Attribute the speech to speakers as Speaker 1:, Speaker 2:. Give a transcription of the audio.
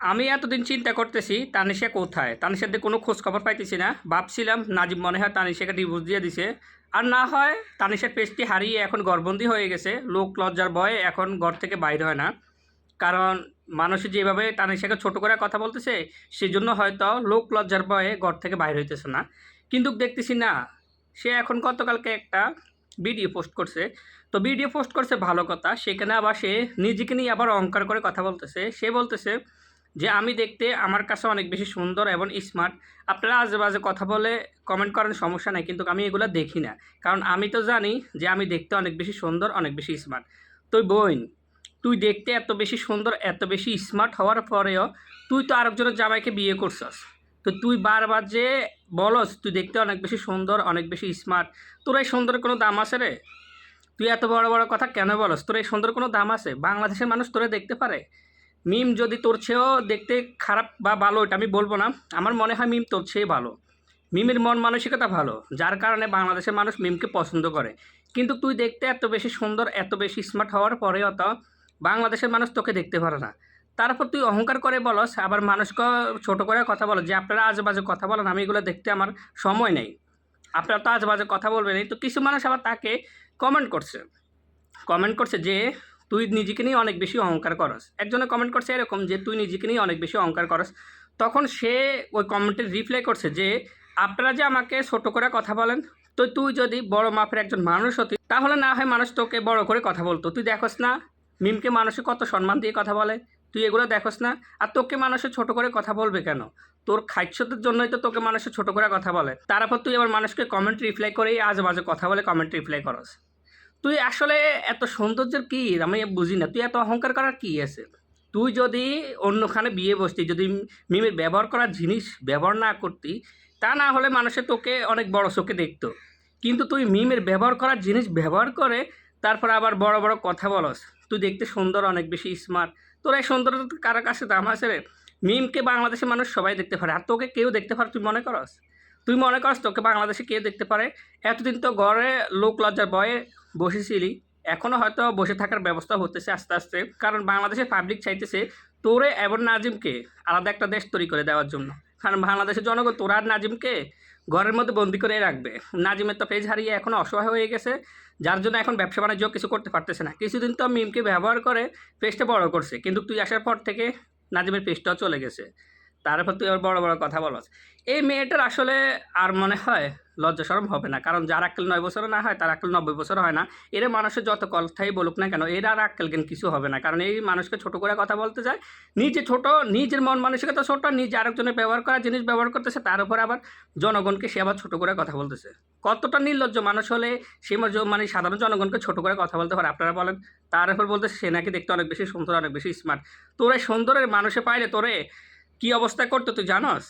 Speaker 1: আমি এতদিন চিন্তা করতেছি, তানিশা কোথায়? তানিশার দিয়ে কোনো খোঁজ খবর পাইতেছি না। ভাবছিলাম, নাজিব মনে হয় তানিশাকে ডিভোর্স দিয়ে দিছে। আর না হয়, তানিশার পেজটি হারিয়ে এখন গর্বন্দি হয়ে গেছে। লোক লজ্জার ভয়ে এখন ঘর থেকে বাইর হয় না। কারণ মানুষ যেভাবে তানিশাকে ছোট করে কথা বলতেছে, সেজন্য হয়তো লোক লজ্জার ভয়ে ঘর থেকে বাইর হইতেছে না। কিন্তু দেখতেছি না, সে এখন গতকালকে একটা ভিডিও পোস্ট করছে। তো ভিডিও পোস্ট করছে ভালো কথা, সেখানে আবার সে নিজেকে নিয়ে আবার অহংকার করে কথা বলতেছে। সে বলতেছে যে আমি দেখতে আমার কাছে অনেক বেশি সুন্দর এবং স্মার্ট আপনারা আজে বাজে কথা বলে কমেন্ট করেন, সমস্যা নাই, কিন্তু আমি এগুলো দেখি না। কারণ আমি তো জানি যে আমি দেখতে অনেক বেশি সুন্দর, অনেক বেশি স্মার্ট তুই বোন, তুই দেখতে এত বেশি সুন্দর, এত বেশি স্মার্ট হওয়ার পরেও তুই তো আরেকজনের জামাইকে বিয়ে করছস। তো তুই বারবার যে বলস, তুই দেখতে অনেক বেশি সুন্দর, অনেক বেশি স্মার্ট তোর এই সুন্দর কোনো দাম আছে রে? তুই এত বড় বড় কথা কেন বলস? তোর এই সুন্দর কোনো দাম আছে? বাংলাদেশের মানুষ তোরে দেখতে পারে? মিম যদি তোর চেয়েও দেখতে খারাপ বা ভালো, এটা আমি বলব না। আমার মনে হয় মিম তোর চেয়ে ভালো। মিমের মন মানসিকতা ভালো, যার কারণে বাংলাদেশের মানুষ মিমকে পছন্দ করে। কিন্তু তুই দেখতে এত বেশি সুন্দর, এত বেশি স্মার্ট হওয়ার পরে অত বাংলাদেশের মানুষ তোকে দেখতে পারে না। তারপর তুই অহংকার করে বলস, আবার মানুষকে ছোট করে কথা বলো যে, আপনারা আজেবাজে কথা বলেন, আমি এগুলো দেখতে আমার সময় নেই। আপনারা তো আজেবাজে কথা বলবেনই। তো কিছু মানুষ আবার তাকে কমেন্ট করছে। কমেন্ট করছে যে তুই নিজেকে নিয়ে অনেক বেশি অহংকার করস। একজনে কমেন্ট করছে এরকম যে, তুই নিজেকে নিয়ে অনেক বেশি অহংকার করস। তখন সে ওই কমেন্টে রিপ্লাই করছে যে, আপনারা যে আমাকে ছোট করে কথা বলেন, তো তুই যদি বড় মাপের একজন মানুষ হতি, তাহলে না হয় মানুষ তোকে বড় করে কথা বলতো। তুই দেখোস না, মিমকে মানুষে কত সম্মান দিয়ে কথা বলে। তুই এগুলো দেখোস না, আর তোকে মানুষে ছোট করে কথা বলবে কেন? তোর খাদ্যতের জন্যই তো তোকে মানুষে ছোট করে কথা বলে। তারপর তুই আবার মানুষকে কমেন্ট রিপ্লাই করেই আজ বাজে কথা বলে কমেন্ট রিপ্লাই করস। তুই আসলে এত সৌন্দর্যের কী? আমি বুঝি না। তুই এত অহংকার করার কী আছে? তুই যদি অন্যখানে বিয়ে বসতি, যদি মিমের ব্যবহার করার জিনিস ব্যবহার না করতি, তা না হলে মানুষে তোকে অনেক বড় চোখে দেখতো। কিন্তু তুই মিমের ব্যবহার করার জিনিস ব্যবহার করে তারপর আবার বড় বড় কথা বলস। তুই দেখতে সুন্দর, অনেক বেশি স্মার্ট তোর এই সৌন্দর্য কারও কাছে দাম আছে রে। মিমকে বাংলাদেশের মানুষ সবাই দেখতে পারে। আর তোকে কেউ দেখতে পারে, তুই মনে করস? তুই মনে করস তোকে বাংলাদেশে কেউ দেখতে পারে? এতদিন তো ঘরে লোক লজ্জার ভয়ে বসেছিলি এখনও হয়তো বসে থাকার ব্যবস্থা হতেছে আস্তে আস্তে। কারণ বাংলাদেশের পাবলিক চাইতেছে, তোরে এবং নাজিমকে আলাদা একটা দেশ তৈরি করে দেওয়ার জন্য। কারণ বাংলাদেশের জনগণ তোরা আর নাজিমকে ঘরের মধ্যে বন্দি করে রাখবে। নাজিমের তো পেজ হারিয়ে এখন অসহায় হয়ে গেছে, যার জন্য এখন ব্যবসা বাণিজ্য কিছু করতে পারতেছে না। কিছুদিন তো মিমকে ব্যবহার করে পেজটা বড় করছে, কিন্তু তুই আসার পর থেকে নাজিমের পেজটাও চলে গেছে। তারপর তুই আবার বড় বড় কথা বলস। এই মেয়েটার আসলে আর মনে হয় লজ্জা সরম হবে না। কারণ যার আক্কেল নয় বছর না হয়, তার আক্কেল নব্বই বছর হয় না। এরা মানুষের যত কথাই বলুক না কেন, এরা আর আক্কেল জ্ঞান কিছু হবে না। কারণ এই মানুষকে ছোট করে কথা বলতে যায় নিজে ছোট, নিজের মন মানসিকতা ছোট, নিজে আরেকজনের ব্যবহার করা জিনিস ব্যবহার করতেছে, তার উপর আবার জনগণকে সে আবার ছোট করে কথা বলতেছে। কতটা নির্লজ্জ মানুষ হলে সে মানে সাধারণ জনগণকে ছোট করে কথা বলতে পারে? আপনারা বলেন, তার উপর বলতে সে নাকি দেখতে অনেক বেশি সুন্দর, অনেক বেশি স্মার্ট তোরে সুন্দরের মানুষে পাইলে তোরে কি অবস্থা করতো তুই জানস?